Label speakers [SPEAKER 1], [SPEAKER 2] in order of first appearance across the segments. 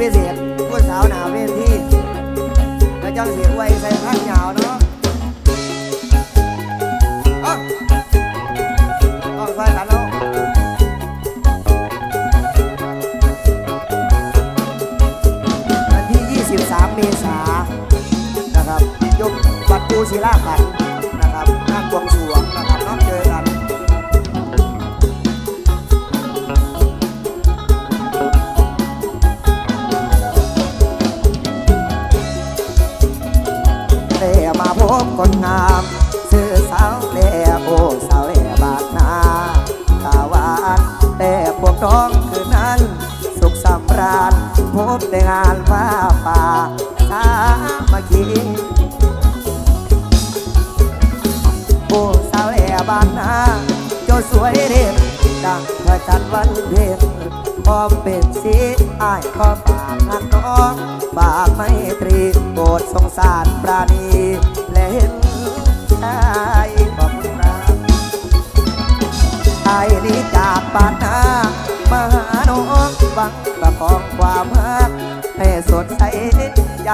[SPEAKER 1] พิเศษผู้สาวหนาเวทีและเจ้าเสีย แต่พวกน้องคืนนั้น สุขสำราญพบในงานผ้าป่าสามัคคีโอ้สาวเล่บาดนาเจ้าสวยเด่นดังพระจันทร์วันเพ็ญพร้อมเป็นสีอ้ายก็ฝากหักน้องฝากไม่ตรีโปรดสงสารปราณี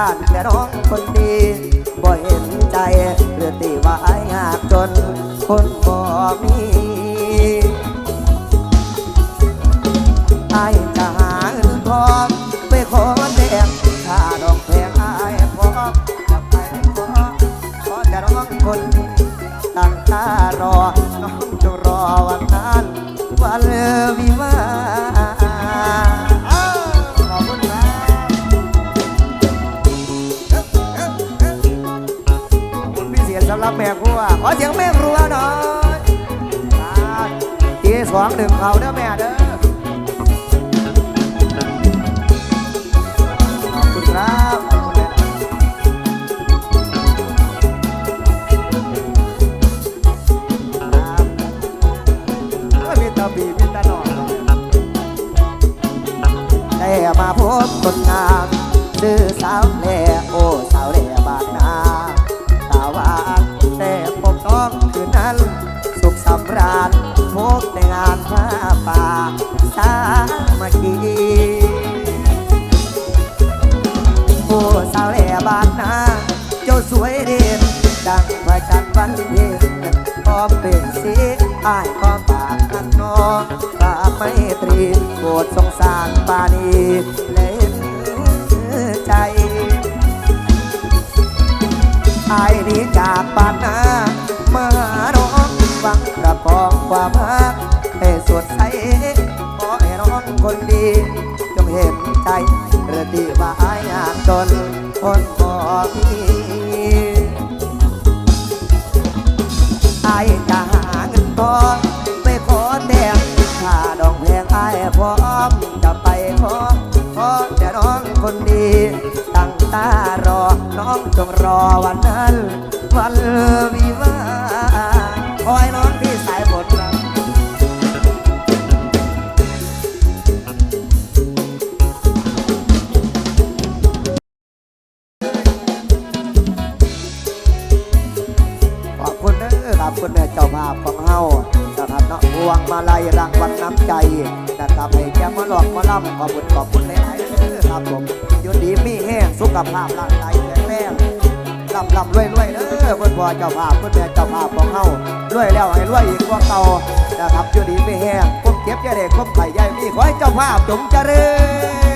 [SPEAKER 1] านแต่น้องคนดีบ่เห็นใจเรือตีว่าไอ้หากจนคนบ่มี บีมีตาหนอนได้มาพบคนงามชื่อสาวแล่โอ้สาวแล่บานนาตาวานแต่พบน้องคืนนั้น สุขสำราญพบในงานผ้าป่าสามัคคีโอ้สาวแล่บานนาเจ้าสวยเด่นดังพระจันทร์วันเพ็ญพร้อมเป็นสีอ้าย รีโปรดสงสารปานีเล่นใจไอ้ายนี้จากปานนามาหาน้องฟังประกองความรักให้สดใสขอให้น้องคนดี จงเห็นใจเรือดีว่าอายากจนคนบ่มีอ มจะไปขอขอแต่น้องคนดี ตั้งตารอ น้องจงรอวันนั้น วันวิวาคอยน้องที่สายบทครับขอบคุณเด้อครับคุณแม่เจ้าภาพของเฮา นะครับเนาะพวงมาลัยรางวัลน้ำใจนะครับให้แกมาหลอกมาล่ำขอบคุณขอบคุณหลายๆเด้อครับผมยู่ดีมีแห้งสุขภาพร่างกายแข็งแรงลำลำรวยรวยเด้อเพื่อนพ่อเจ้าภาพคุณแม่เจ้าภาพของเฮารวยแล้วให้รวยอีกกว่าเก่านะครับยู่ดีมีแห้งควบเก็บยาเด็กควบไข่ใหญ่มีขอให้เจ้าภาพจงเจริญ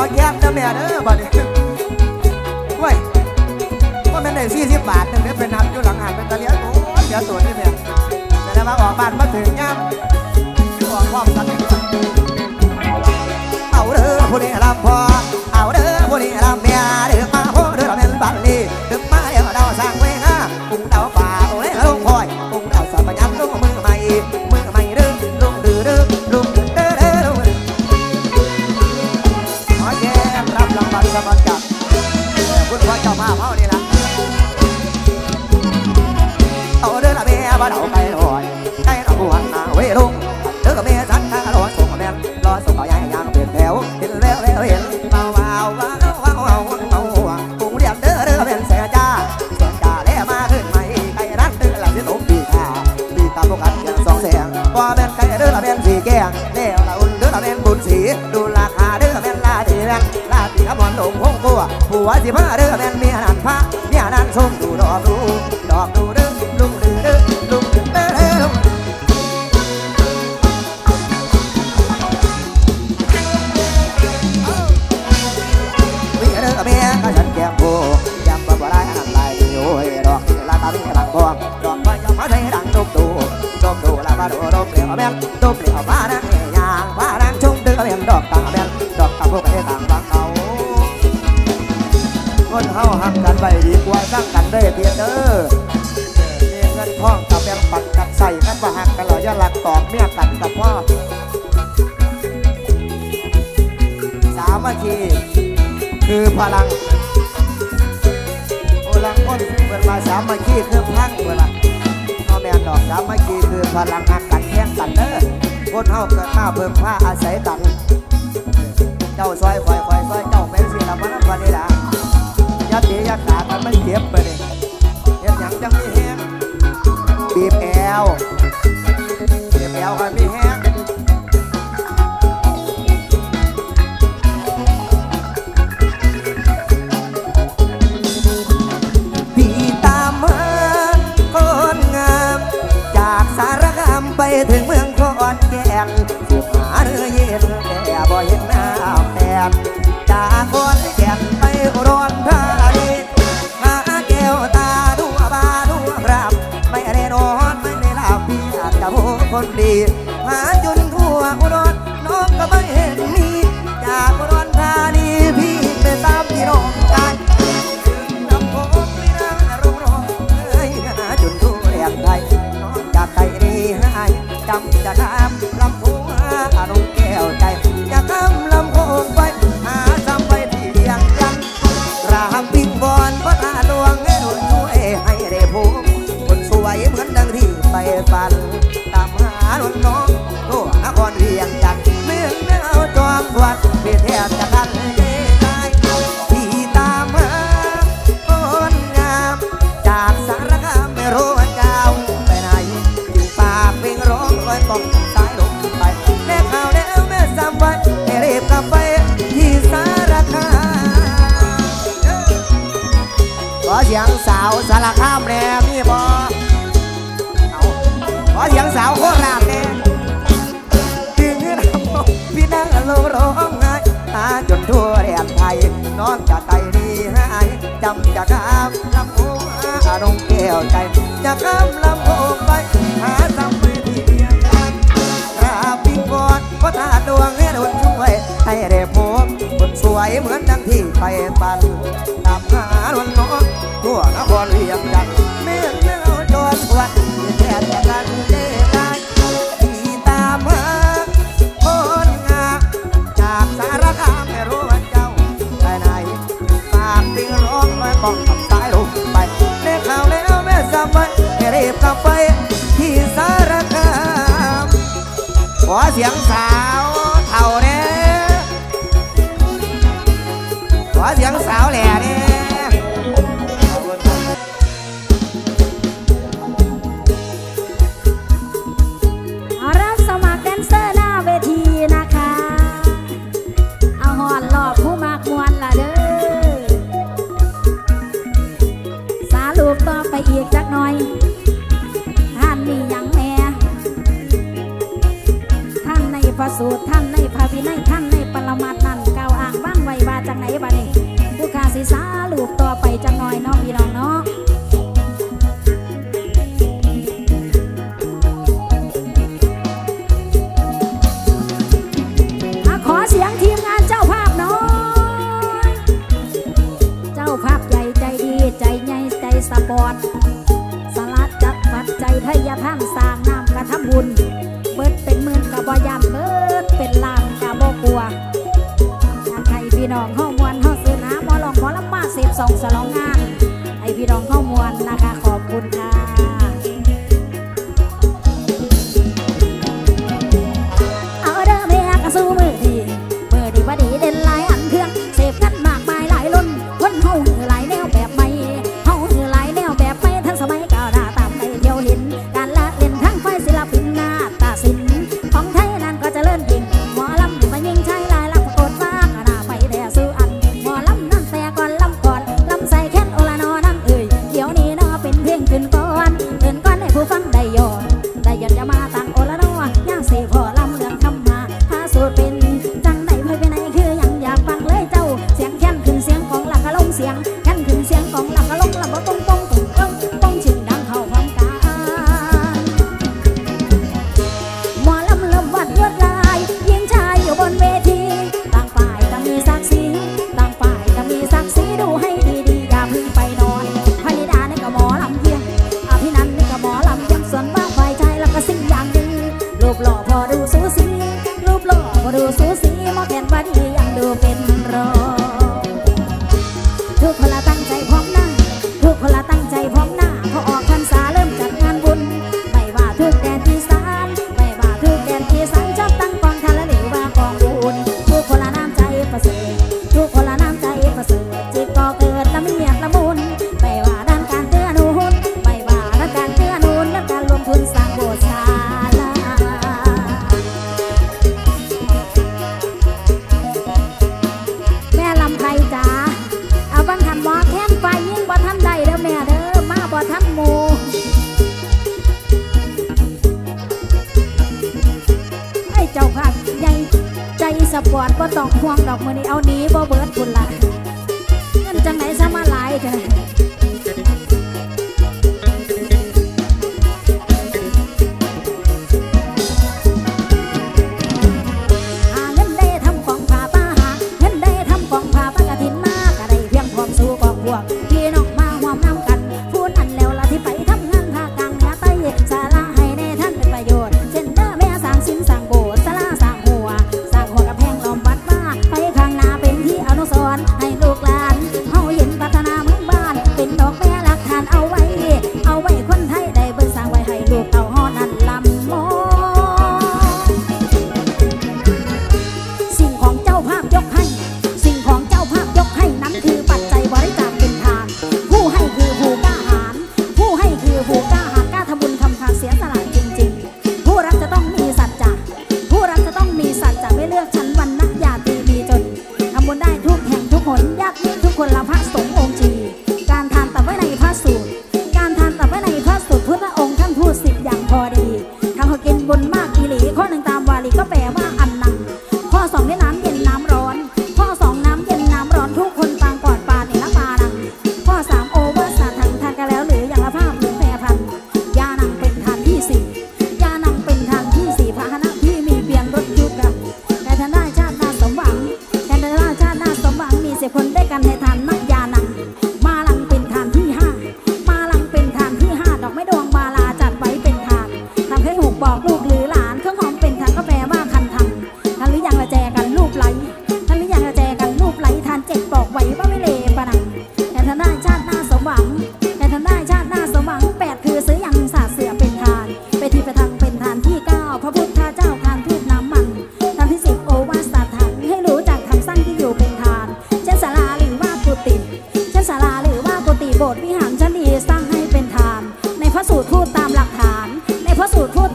[SPEAKER 1] อาเดี๋ยวหมอแย้มนะแม่เด้อบัดนี้เว้ยว่ามันได้สี่สิบบาทนึงเดี๋ยวไปนับอยู่หลังหานเป็นตะเลียโอ้ยเดี๋ยวตัวนี่แม่แต่แล้วมาออกบ้านมาถึงย่ำ วผัวสิมาเด้อแม่นเมียนันพระเมียนันส้มดูดอกดูดอกดูเด้อลุงดือเด้อลุงดือเด้อเด้อลุงมีเด้อเมียก็ฉันแก้มโบยำบ่บ่ได้อันไรโอ้ยดอกลาตามีดังบวงดอกไม้ยอมมาใช้ดังตุบตูตุบตูลาบาดูดมเหลียวแม่นตุบเหลียวฟ้านั่งเอยางฟ้านั่งชมเดือแม่นดอกตาแม่นดอกตาพวกไปต่า ไปดีกว่าสร้างกันได้เพียเด้อมีเงินทองกับแบงปันกันใส่กันบ่หักกันเราอย่าหลักตอกเมียกันกับพ่อสามัคคีคือพลังโอลังคนเปิดมาสามัคคีคือพลังเวลาเอาแมนดอกสามัคคีคือพลังหักกันแข่งกันเด้อคนเฮาเกิดมาเพิ่มผ้าอาศัยกันเจ้าซอยคอยคอยซอยเจ้าเป็นสิละมันวันนี้ละ ยาเดียัดขากันมันเจ็บไปเลยเฮ็ดหยังจังมีแห้งบีบแอ รามปิงบอนก็ตาดวงให้หนุนช่วยให้ได้พบคนสวยเหมือนดังที่ไปฝัน ตามหาหนุนน้องทั่วนครเวียงจันทน์เมืองแนวจอมวัดเพีแทบจะ สียงสาวสารคามแน่มีบอเอาขอเสียงสาวโคราชแน่ถึงรำพี่นั่งลงร้องไห้หาจนทั่วแดนไทยน้องจะไต่นี่ให้จำจะข้ามลำโพงหาอารมณ์แก้วใจจะข้ามลำโพงไปหาจำไปที่เดียวกันราบปิงบอนพระธาดวงให้โดนช่วยให้ได้พบคนสวยเหมือนดังที่ไปปันตามหาลวน ทั่วนครเวียงจันทน์เมื่องเล่าจอนวัดแทนจะกันเด้ได้ที่ตามหาคนงาจากสารคามไม่รู้ว่าเจ้าไปไหนฝากเพลงร้องไว้ป้องกับสายลมไปได้ข่าวแล้วแม่จำไว้ให้รีบกลับไปที่สารคามขอเสียงสาวเท่าแน่ขอเสียงสาวแหล่เนี่
[SPEAKER 2] ต่อไปจังหน่อยเน้องพี่น้องเนาะมาขอเสียงทีมงานเจ้าภาพน้อย เจ้าภาพใหญ่ใจดีใจใหญ่ใจสปอร์ต สพสองสล สีมาเขียนวันดี ใหญ่ใจสปอร์ตบ่ต้องห่วงดอกมือนี้เอานี้บ่เบิดบุญละเงินจังไหนซะมาหลายเถอะ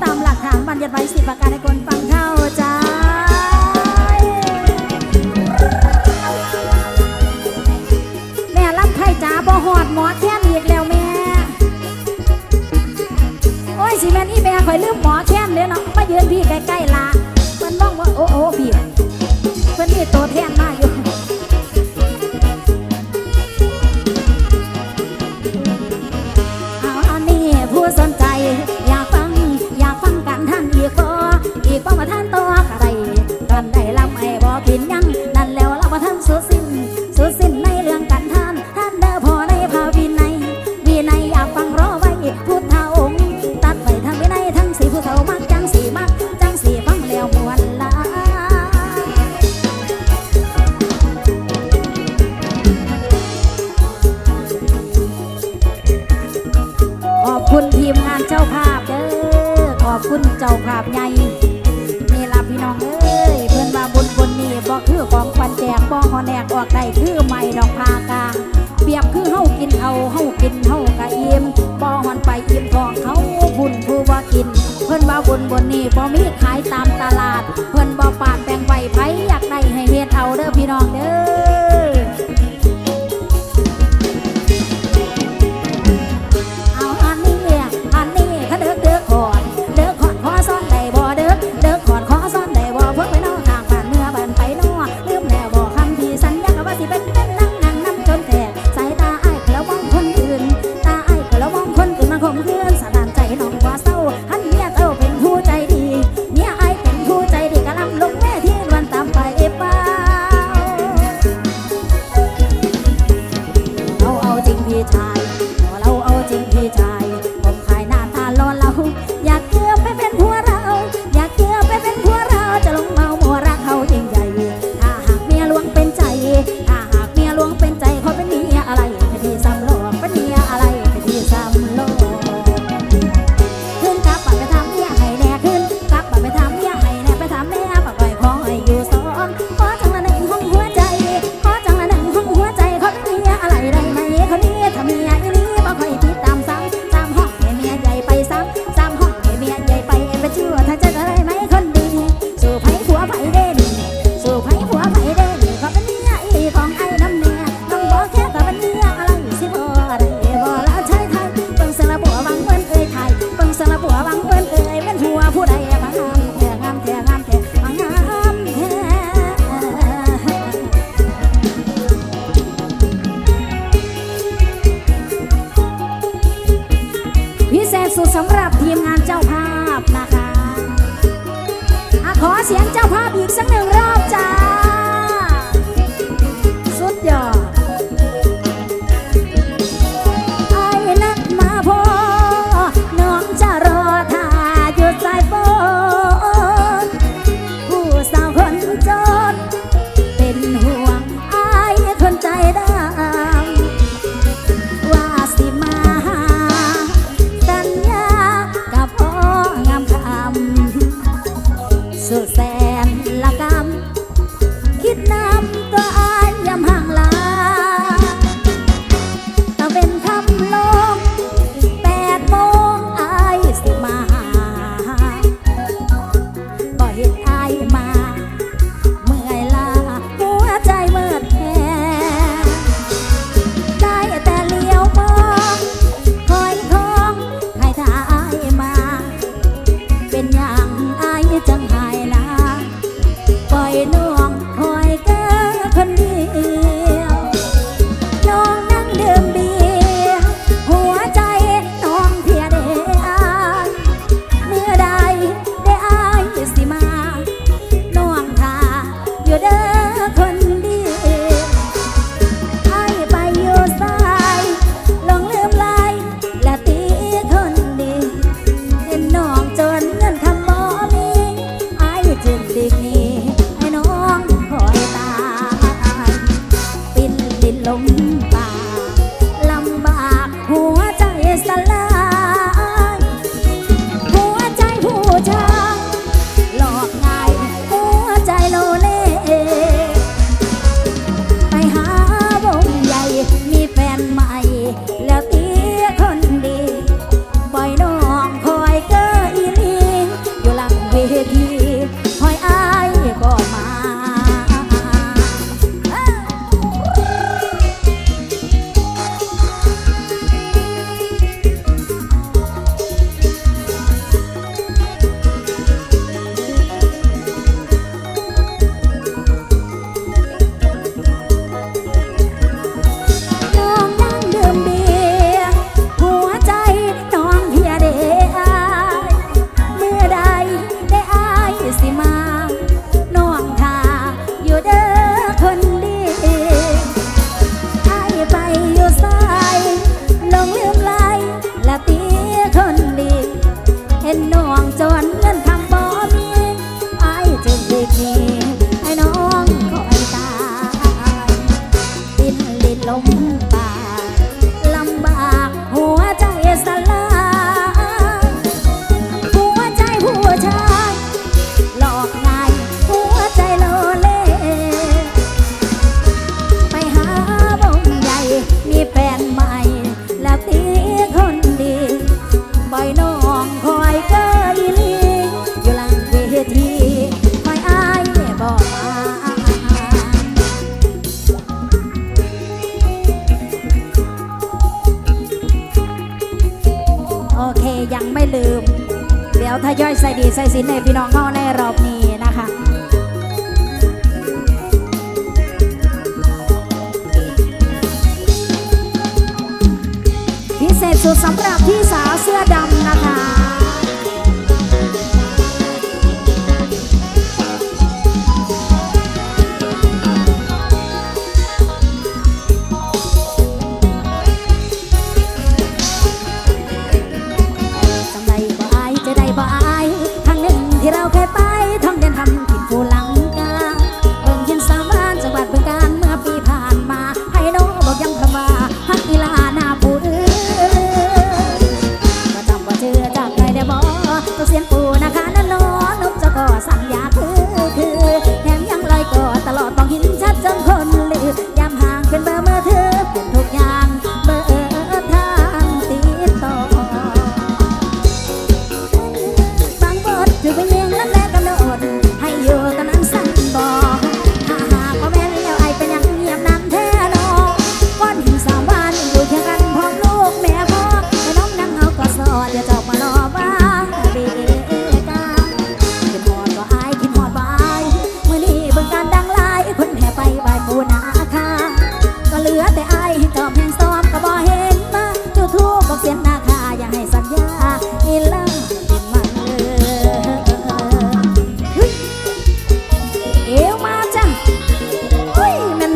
[SPEAKER 2] ตามหลักฐานบัญญัติไว้สิบประการให้คนฟังเข้าใจแม่รับไทยจ๋าบ่หอดหมอแค้นอีกแล้วแม่ โอ้ยสิแม่นี่แม่คอยลืมหมอแค้นเลยเนาะมายืนพี่ใกล้ๆ สุดสำหรับทีมงานเจ้าภาพนะคะะขอเสียงเจ้าภาพอีกสักหนึ่ง não.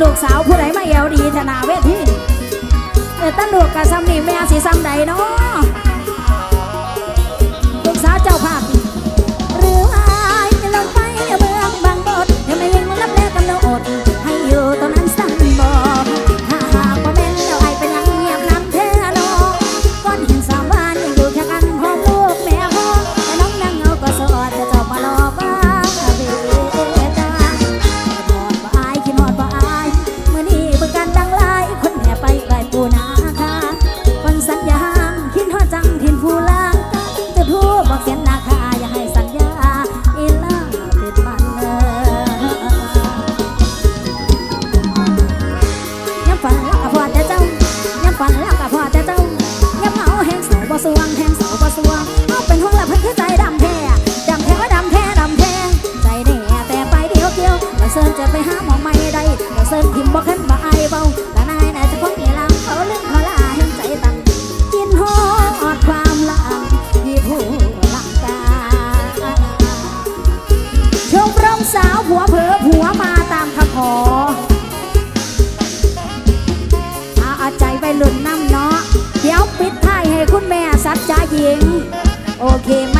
[SPEAKER 2] ลูกสาวผู้ใดม่เอวดีธนาเวทีแต่ตั้นลูกกะซ้ำนี่แม่สีซ้ำใดเนาะลูกสาวเจ้าภาพหรือว่าจะลงไปเมืองบางบดยังไม่ยิงรับแล้วกำลังอด บ่ขึ้นบ่อายเบาแต่นายน่ะจะคงมีลังเขาลืมเขาลาเห็นใจตังกินฮอดความหลังที่ผู้หลังกาชมรมสาวผัวเผลอผัวมาตามคำขอเอาเอาใจไปหลุนน้ำเนาะเดี๋ยวปิดท้ายให้คุณแม่สัจจาหญิง โอเคไหม